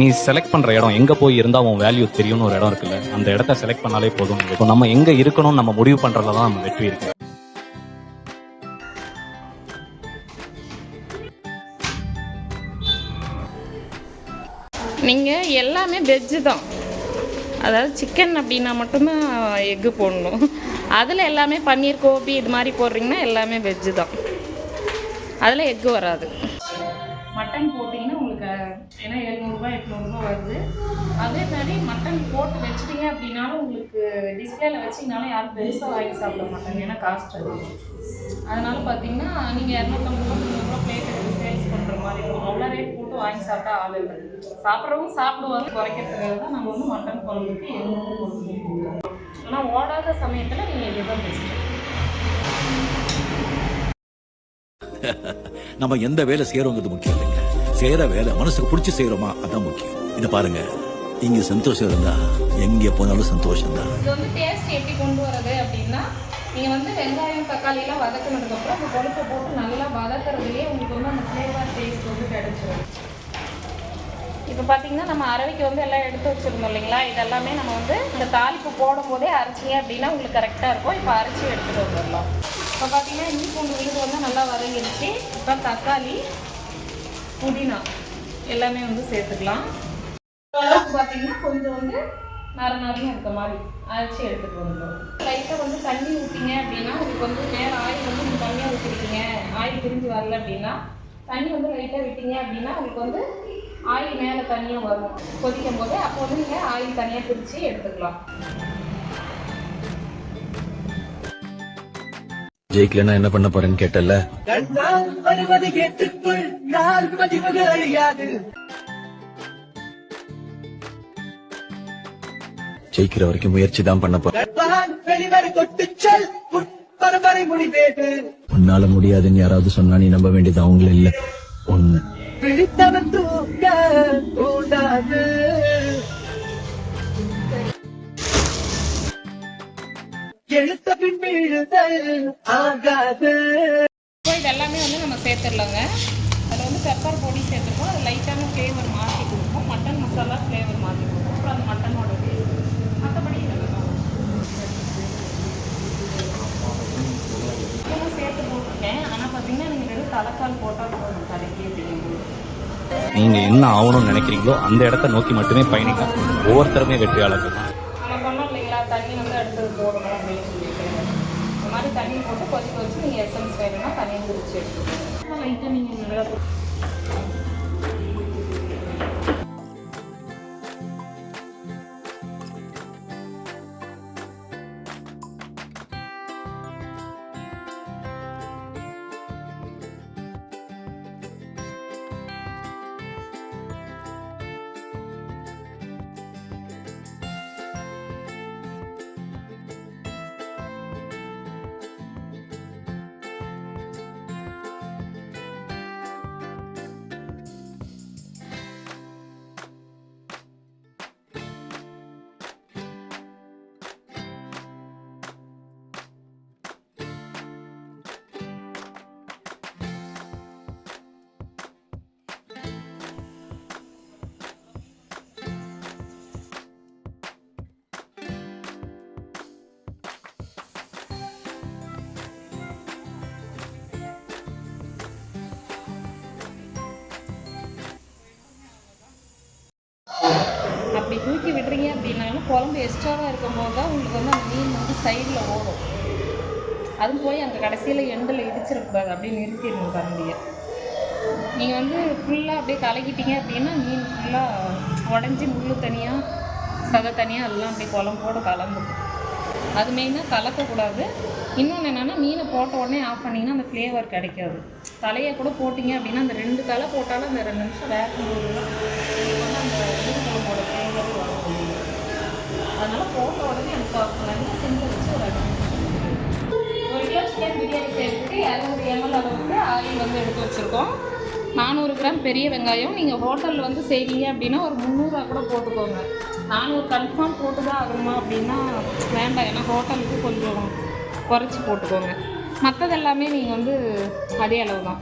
நீ செலக்ட் பண்ற இடம் எங்க போய் இருந்தா உன் வேல்யூ தெரியும்னு ஒரு இடம் இருக்குல்ல அந்த இடத்த செலக்ட் பண்ணாலே போதும் இப்போ நம்ம எங்க இருக்கணும்னு நம்ம முடிவு பண்றதுல தான் நம்ம வெற்றி இருக்கு. நீங்கள் எல்லாமே வெஜ்ஜு தான். அதாவது சிக்கன் அப்படின்னா மட்டும்தான் எக்கு போடணும். அதில் எல்லாமே பன்னீர் கோபி இது மாதிரி போடுறீங்கன்னா எல்லாமே வெஜ்ஜு தான். அதில் எக்கு வராது. எழுநூறுபா எட்நூறுபா வருது. அதே மாதிரி மட்டன் போட்டு வச்சிட்டீங்க அப்படின்னாலும் உங்களுக்கு டிஸ்பிளேல வச்சிங்கனாலும் யாரும் பெருசாக வாங்கி சாப்பிட மாட்டாங்க. ஏன்னா காஸ்ட் அதிகம் அதனால பார்த்தீங்கன்னா நீங்கள் இரநூத்தம்பது ரூபா முந்நூறுரூவா பிளேட் எடுத்து சேல்ஸ் பண்ணுற மாதிரி இருக்கும். அவ்வளோ ரேட் போட்டு வாங்கி சாப்பிட்டா ஆள் இல்லை. சாப்பிட்றவங்க சாப்பிடுவாங்க. குறைக்கிறதுக்காக தான் நம்ம வந்து மட்டன் குழம்புக்கு எண்ணூறு கொடுக்கணும் ஆனால் ஓடாத சமயத்தில் நீங்கள் இதுதான் பெஸ்ட்டு நம்ம எந்த வேலை செய்யறோங்கிறது முக்கியம் இல்லைங்க. செய்யற வேலை மனசுக்கு பிடிச்சி செய்யறோமா? அதான் முக்கியம். இத பாருங்க. இங்க சந்தோஷம் இருந்தா எங்க போனாலும் சந்தோஷம் தான் இது வந்து டேஸ்ட் எப்படி கொண்டு வரது அப்படின்னா நீங்கள் வந்து வெங்காயம் தக்காளிலாம் வதக்குனதுக்கப்புறம் அந்த கொழுப்பை போட்டு நல்லா வதக்குறதுலேயே உங்களுக்கு வந்து அந்த ஃப்ளேவர் டேஸ்ட் வந்து கிடைச்சிரும். இப்போ பார்த்தீங்கன்னா நம்ம அரவைக்கு வந்து எல்லாம் எடுத்து வச்சுருந்தோம் இல்லைங்களா? இதெல்லாமே நம்ம வந்து இந்த தாளிப்பு போடும் போதே அரைச்சிங்க அப்படின்னா உங்களுக்கு கரெக்டாக இருக்கும். இப்போ அரைச்சி எடுத்துகிட்டு வந்துடலாம். இப்போ பார்த்தீங்கன்னா இஞ்சி பூண்டு விழுது வந்து நல்லா வதங்கிடுச்சு இப்போ தக்காளி புதினா எல்லாமே வந்து சேர்த்துக்கலாம். அளவுக்கு பார்த்தீங்கன்னா கொஞ்சம் வந்து நர நரன்னு இருக்க மாதிரி அரைச்சி எடுத்துகிட்டு வந்துடும் லைட்டாக வந்து தண்ணி ஊற்றிங்க அப்படின்னா உங்களுக்கு வந்து நேரம் ஆயில் வந்து நீங்கள் தண்ணியாக ஊற்றிருக்கீங்க ஆயில் பிரிஞ்சு வரல அப்படின்னா தண்ணி வந்து லைட்டாக விட்டீங்க அப்படின்னா உங்களுக்கு வந்து ஆயில் மேலே தண்ணியும் வரும். கொதிக்கும் போது அப்போ வந்து நீங்கள் ஆயில் தனியாக பிரித்து எடுத்துக்கலாம். ஜெயிக்கலன்னா என்ன பண்ண போறேன்னு கேட்டல கண்ணால் வருவது கேட்டுக்குள் நாள் மதிவது அறியாது. ஜெயிக்கிற வரைக்கும் முயற்சி தான் பண்ண போறேன். உன்னால முடியாதுன்னு யாராவது சொன்னா நீ நம்ப வேண்டியது அவங்கள இல்ல. ஒண்ணு ஆகாது. இது எல்லாமே வந்து நம்ம சேர்த்துடலாங்க. அதில் வந்து பெப்பர் பொடி சேர்த்துருக்கோம். அது லைட்டான ஃப்ளேவர் மாற்றி கொடுக்கும் மட்டன் மசாலா ஃப்ளேவர் மாற்றி கொடுக்கும் அப்புறம் அந்த மட்டனோட டேஸ்ட் மற்றபடி இதெல்லாம். சேர்த்து போட்டிருக்கேன். ஆனால் பார்த்தீங்கன்னா நீங்கள் வெறும் தலைக்கால் போட்டால் போதும். கடைக்கு அப்படிங்கும்போது. நீங்க என்ன ஆகணும்னு நினைக்கிறீங்களோ அந்த இடத்த நோக்கி மட்டுமே பயணிங்க ஒவ்வொருத்தருமே வெற்றியாளர்கள் தான் நம்ம சொன்னோம் இல்லைங்களா தண்ணி வந்து அடுத்தது போடணும் அப்படின்னு சொல்லிட்டு இந்த மாதிரி தண்ணி போட்டு கொதிக்க வச்சு நீங்கள் எசன்ஸ் வேணும்னா தனியாக பிரித்து எடுத்துக்கோங்க லைட்டாக நீங்கள் நல்லா அப்படி தூக்கி விடுறீங்க அப்படின்னாலும் குழம்பு எக்ஸ்ட்ராவாக இருக்கும்போது தான் உங்களுக்கு வந்து அந்த மீன் வந்து சைடில் ஓடும். அதுவும் போய் அங்கே கடைசியில் எண்டில் இடிச்சிருக்கூடாது அப்படியே நிறுத்திடணும் கரண்டியை. நீங்கள் வந்து ஃபுல்லாக அப்படியே கலக்கிட்டீங்க அப்படின்னா மீன் ஃபுல்லாக உடஞ்சி முள் தனியாக சதை தனியாக எல்லாம் அப்படியே குழம்போடு கலந்துடும். அது மெயினாக கலக்கக்கூடாது. இன்னொன்று என்னென்னா மீனை போட்ட உடனே ஆஃப் பண்ணிங்கன்னா அந்த ஃப்ளேவர் கிடைக்காது. தலையை கூட போட்டிங்க அப்படின்னா அந்த ரெண்டு தலை போட்டாலும் அந்த ரெண்டு நிமிஷம் வேகும் போது தான் அந்த மீன் குழம்போட இரநூறு எம்எல் அளவுக்கு ஆயில் வந்து எடுத்து வச்சுருக்கோம். நானூறு கிராம் பெரிய வெங்காயம். நீங்கள் ஹோட்டலில் வந்து செய்வீங்க அப்படின்னா ஒரு முந்நூறுரூவா கூட போட்டுக்கோங்க. நானூறு கன்ஃபார்ம் போட்டு தான் ஆகணுமா அப்படின்னா வேண்டாம். ஏன்னா ஹோட்டலுக்கு கொஞ்சம் குறைச்சி போட்டுக்கோங்க. மற்றது எல்லாமே நீங்கள் வந்து அதே அளவு தான்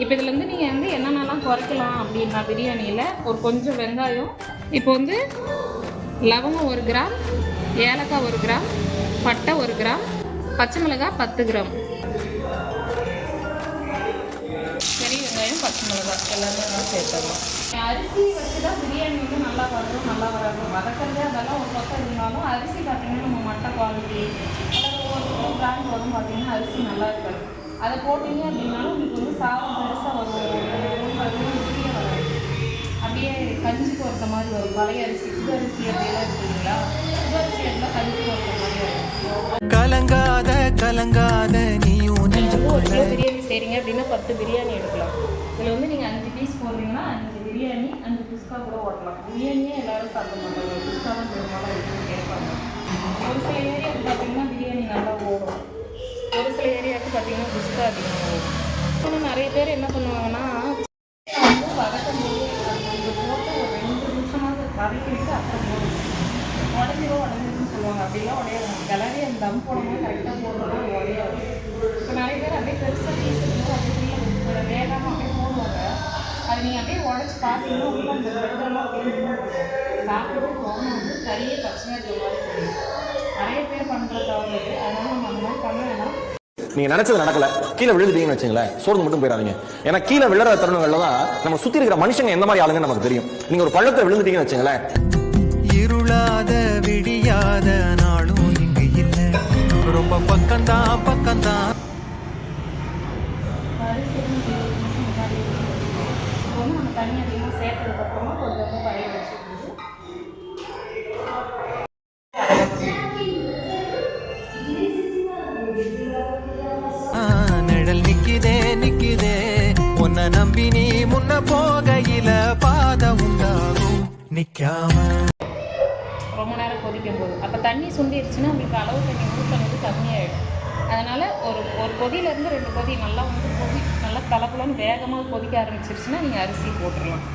இப்போ இதுலேருந்து நீங்கள் வந்து என்னென்னலாம் குறைக்கலாம் அப்படின்னா பிரியாணியில் ஒரு கொஞ்சம் வெங்காயம். இப்போ வந்து லவங்கம் ஒரு கிராம் ஏலக்காய் ஒரு கிராம் பட்டை ஒரு கிராம் பச்சை மிளகாய் பத்து கிராம். வெங்காயம் பச்சை மிளகாய் எல்லாமே நல்லா சேர்த்துடலாம் அரிசி வச்சு தான் பிரியாணி வந்து நல்லா வரும் நல்லா வராது. வதக்கிறது அதெல்லாம் ஒரு பக்கம் இருந்தாலும் அரிசி பார்த்தீங்கன்னா நம்ம மட்டை குவாலிட்டி ஒவ்வொரு பிராண்ட் வரும் பார்த்தீங்கன்னா அரிசி நல்லா இருக்காது. அதை போட்டீங்க அப்படின்னாலும் உங்களுக்கு வந்து சாதம் பெருசாக வரும். அது வரும் வராது. அப்படியே கஞ்சிக்கு ஒருத்த மாதிரி வரும். பழைய அரிசி புது அரிசி அப்படியெல்லாம் இருக்குங்களா புது அரிசி எல்லாம் கஞ்சிக்கு ஒருத்த மாதிரி வரும். கலங்காத கலங்காத நீ உன ஒரு கிலோ பிரியாணி செய்கிறீங்க அப்படின்னா பத்து பிரியாணி எடுக்கலாம். இதில் வந்து நீங்கள் அஞ்சு பீஸ் போடுறீங்கன்னா அஞ்சு பிரியாணி அஞ்சு புஸ்கா கூட ஓட்டலாம். பிரியாணியே எல்லோரும் சாப்பிட மாட்டாங்க. புஸ்கா தான் பெரும்பாலும் கேட்பாங்க. ஒரு சில ஏரியாவுக்கு பார்த்தீங்கன்னா பிரியாணி நல்லா ஓடும். ஒரு சில ஏரியாவுக்கு பார்த்தீங்கன்னா புஸ்கா அதிகமாக ஓடும். இன்னும் நிறைய பேர் என்ன பண்ணுவாங்கன்னா வந்து வதக்கும் போது போட்டு ஒரு ரெண்டு நிமிஷமாவது வதக்கிட்டு அப்புறம் போடணும். உடஞ்சிரும் உடஞ்சிரும். சொல்லுவாங்க அப்படிலாம் உடையாது கிளறி அந்த தம் போடும்போது கரெக்டாக போடணும்னா உடையாது இப்போ நிறைய பேர் அப்படியே பெருசாக பீஸ் அப்படியே உள்ள வேகாமல் அப்படியே போடுவாங்க. அது நீங்கள் அப்படியே உடச்சி பார்த்தீங்கன்னா உங்களுக்கு அந்த பிரெட்டெல்லாம் அப்படியே சாப்பிட்டு போகணும் வந்து கறியே பச்சையாக இருக்கிற தெரியும். நிறைய பேர் பண்ணுற தவறு அதனால் நம்ம அந்த மாதிரி பண்ண வேணாம். நீங்க நினைச்சது நடக்கல. கீழே விழுந்துட்டீங்கன்னு வச்சுங்களேன். சோர்ந்து மட்டும் போயிடாதீங்க. ஏன்னா கீழே விழுற தருணங்கள்ல தான் நம்ம சுத்தி இருக்கிற மனுஷங்க எந்த மாதிரி ஆளுங்க நமக்கு தெரியும். நீங்க ஒரு பள்ளத்தை விழுந்துட்டீங்கன்னு வச்சுங்களேன். வந்து பக்கம்தான். தண்ணி அதிகமாக சேர்த்ததுக்கப்புறமா கொஞ்சம் கொஞ்சம் பழைய வச்சுக்கிட்டு நிழல் நிக்குதே நிக்குதே. உன்னை நம்பி நீ முன்ன போகையில பாதை உண்டாகும். நிக்காம. ரொம்ப நேரம் கொதிக்கும் போது. அப்போ தண்ணி சுண்டிருச்சுன்னா உங்களுக்கு அளவு தண்ணி ஊற்றுனது கம்மியாயிடும். அதனால் ஒரு ஒரு கொதியிலேருந்து ரெண்டு கொதி நல்லா வந்து கொதி நல்லா கலக்குலன்னு வேகமாக கொதிக்க ஆரம்பிச்சிருச்சுன்னா நீங்கள் அரிசி போட்டுடலாம்